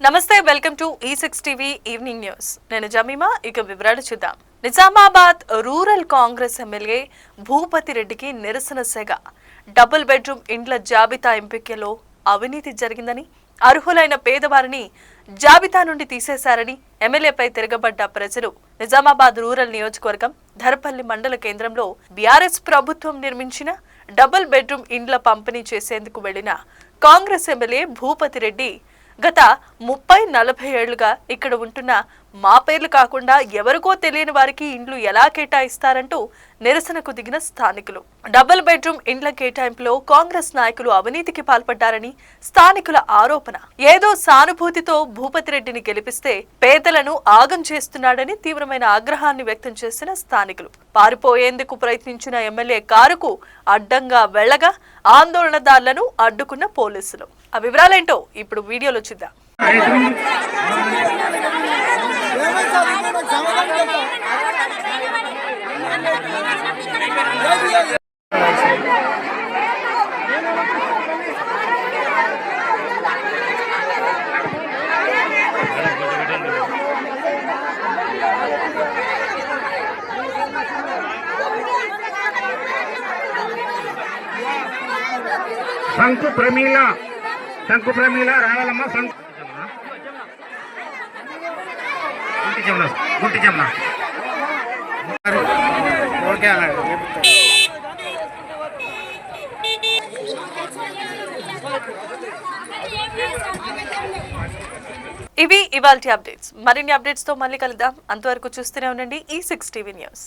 నమస్తే welcome to ఈ six TV evening news నేను జమీమా ఇక వివరాలు చూద్దాం. నిజామాబాద్ రూరల్ కాంగ్రెస్ ఎమ్మెల్యే భూపతి రెడ్డికి నిరసన సెగ. డబుల్ బెడ్రూమ్ ఇండ్ల జాబితా ఎంపికలో అవినీతి జరిగిందని అర్హులైన పేదవారిని జాబితా నుండి తీసేశారని ఎమ్మెల్యేపై తిరగబడ్డ ప్రజలు నిజామాబాద్ రూరల్ నియోజకవర్గం ధరపల్లి మండల కేంద్రంలో బీఆర్ఎస్ ప్రభుత్వం నిర్మించిన డబుల్ బెడ్రూమ్ ఇండ్ల పంపిణీ చేసేందుకు వెళ్ళిన కాంగ్రెస్ ఎమ్మెల్యే భూపతి రెడ్డి గత ముప్పై నలభై ఏళ్ళుగా ఇక్కడ ఉంటున్న మా పేర్లు కాకుండా ఎవరికో తెలియని వారికి ఇండ్లు ఎలా కేటాయిస్తారంటూ నిరసనకు దిగిన స్థానికులు. డబుల్ బెడ్రూమ్ ఇండ్ల కేటాయింపులో కాంగ్రెస్ నాయకులు అవినీతికి పాల్పడ్డారని స్థానికుల ఆరోపణ. ఏదో సానుభూతితో భూపతి రెడ్డిని గెలిపిస్తే పేదలను ఆగం చేస్తున్నాడని తీవ్రమైన ఆగ్రహాన్ని వ్యక్తం చేసిన స్థానికులు. పారిపోయేందుకు ప్రయత్నించిన ఎమ్మెల్యే కారుకు అడ్డంగా వెళ్ళగా ఆందోళనదారులను అడ్డుకున్న పోలీసులు. ఆ వివరాలేంటో ఇప్పుడు వీడియోలో చూద్దాం. శంకు ప్రమీల. శంకు ప్రమీల రావాలమ్మ శంకు. గుంటి జమున గుంటి జమున ఓకే అన్నాడు ఇవి ఇవాల్టి అప్డేట్స్. మరిన్ని అప్డేట్స్తో మళ్ళీ కలుద్దాం. అంతవరకు చూస్తూనే ఉండండి ఈ సిక్స్ టీవీ న్యూస్.